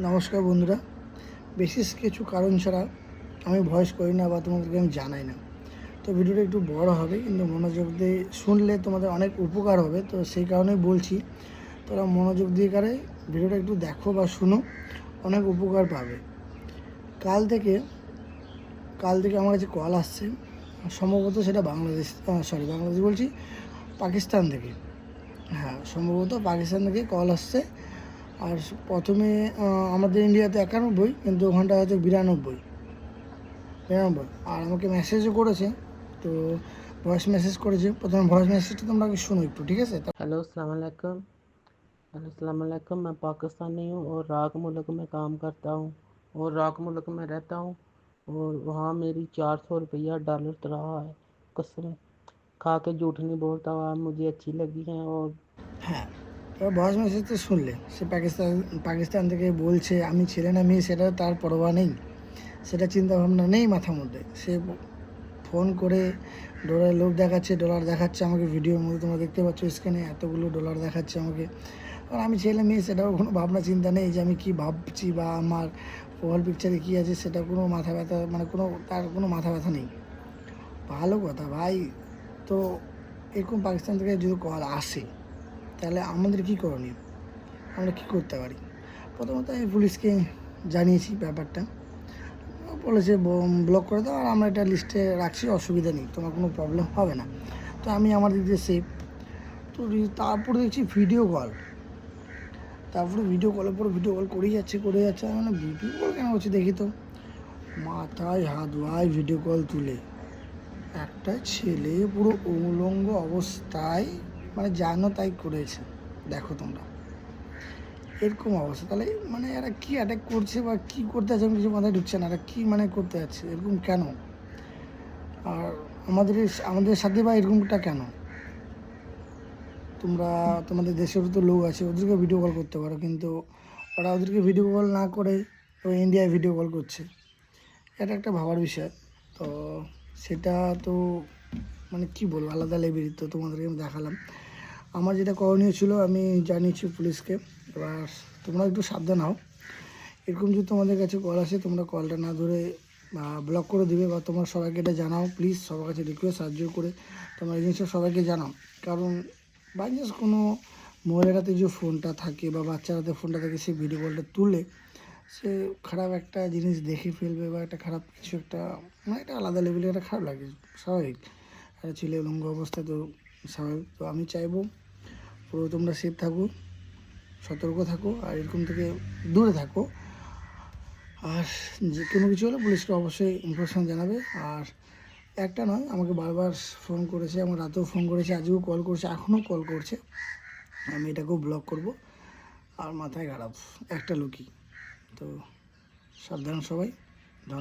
নমস্কার বন্ধুরা। বিশেষ কিছু কারণ ছাড়া আমি ভয়েস করি না বা তোমাদেরকে আমি জানাই না। তো ভিডিওটা একটু বড় হবে, কিন্তু মনোযোগ দিয়ে শুনলে তোমাদের অনেক উপকার হবে। তো সেই কারণেই বলছি, তোরা মনোযোগ দিয়ে কারে ভিডিওটা একটু দেখো বা শুনো, অনেক উপকার পাবে। কাল থেকে কাল থেকে আমার কাছে কল আসছে, সম্ভবত সেটা বাংলাদেশ সরি বাংলাদেশ বলছি, পাকিস্তান থেকে। হ্যাঁ সম্ভবত পাকিস্তান থেকে কল আসছে। আর প্রথমে আহ, আমাদের ইন্ডিয়াতে একানব্বই কিন্তু ওখানটা হয়তো বিরানব্বই বিরানব্বই আর আমাকে মেসেজও করেছে তো ভয়েস মেসেজ করেছে প্রথমে ভয়েস মেসেজটা তোমরা আগে শোনো একটু ঠিক আছে हेलो अस्सलाम वालेकुम हेलो अस्सलाम वालेकुम मैं पाकिस्तानी हूँ और राक मुल्क में काम करता हूँ और राक मुल्क में रहता हूँ और वहाँ मेरी चार सौ रुपया डॉलर रहा है कसम खा के झूठ नहीं बोलता हुआ मुझे अच्छी लगी है और হ্যাঁ এবার ভয়েস মেসেজ তো শুনলে, সে পাকিস্তান পাকিস্তান থেকে বলছে, আমি ছেলে না মেয়ে, সেটা তার পরোয়া নেই। সেটা চিন্তা ভাবনা নেই মাথার মধ্যে। সে ফোন করে ডলার লোভ দেখাচ্ছে, ডলার দেখাচ্ছে আমাকে, ভিডিওর মধ্যে তোমরা দেখতে পাচ্ছ স্ক্রিনে এতগুলো ডলার দেখাচ্ছে আমাকে। আর আমি ছেলে মেয়ে, সেটাও কোনো ভাবনা চিন্তা নেই যে আমি কি ভাবছি বা আমার প্রোফাইল পিকচারে কী আছে, সেটা কোনো মাথা ব্যথা মানে কোনো, তার কোনো মাথা ব্যথা নেই। ভালো কথা ভাই। তো এরকম পাকিস্তান থেকে যদি কল আসে তাহলে আমাদের কি করণীয়? আমরা কি করতে পারি? প্রথমত আমি পুলিশকে জানিয়েছি ব্যাপারটা। বলেছে ব্লক করে দাও আর আমরা এটা লিস্টে রাখছি অসুবিধা নেই তোমার কোনো প্রবলেম হবে না। তো আমি আমার দিক দিয়ে সেফ তো তারপরে দেখছি ভিডিও কল তারপরে ভিডিও কলের পর ভিডিও কল করেই যাচ্ছে করে যাচ্ছে বললাম, ভিডিও কল কেন হচ্ছে দেখি তো? মাথায় হাত ভাই ভিডিও কল তুলে একটা ছেলে পুরো উলঙ্গ অবস্থায় মানে জানো তাই করেছে। দেখো তোমরা। এরকম অবস্থা। তাহলে মানে এরা কি অ্যাটাক করছে বা কি করতে আছে আমি কিছু মাথায় ঢুকছে না। এরা কী মানে করতে যাচ্ছে? এরকম কেন? আর আমাদের আমাদের সাথে বা এরকমটা কেন? তোমরা, তোমাদের দেশেরও তো লোক আছে ওদেরকে ভিডিও কল করতে পারো। কিন্তু ওরা ওদেরকে ভিডিও কল না করে ইন্ডিয়ায় ভিডিও কল করছে। এটা একটা ভাবার বিষয়। তো সেটা তো মানে কি বলব, আলাদা লেভেল তো তোমাদেরকে আমি দেখালাম। আমার যেটা করণীয় ছিল, আমি জানিয়েছি পুলিশকে, এবার তোমরা একটু সাবধান হও। এরকম যদি তোমাদের কাছে কল আসে, তোমরা কলটা না ধরে ব্লক করে দিবে, বা তোমরা সবাইকে এটা জানাও প্লিজ সবার কাছে রিকোয়েস্ট সাহায্য করে তোমরা এই জিনিসটা সবাইকে জানাও। কারণ বাই কোনো মহিলারাতে যে ফোনটা থাকে, বা বাচ্চারাতে ফোনটা থাকে সেই ভিডিও কলটা তুলে, সে খারাপ একটা জিনিস দেখে ফেলবে, বা একটা খারাপ কিছু একটা মানে একটা আলাদা লেভেলের একটা খারাপ লাগে, স্বাভাবিক। একটা ছেলে উলঙ্গ অবস্থা, তো স্বাভাবিক। তো আমি চাইব পুরো তোমরা সেফ থাকো, সতর্ক থাকো, আর এরকম থেকে দূরে থাকো। আর যে কোনো কিছু হলে পুলিশকে অবশ্যই ইনফরমেশন জানাবে। আর একটা নয়, আমাকে বারবার ফোন করেছে, আমার রাতেও ফোন করেছে, আজকেও কল করছে, এখনও কল করছে। আমি এটাকেও ব্লক করব। আর মাথায় খারাপ, একটা লোকই। তো সাবধান সবাই। ধন্যবাদ।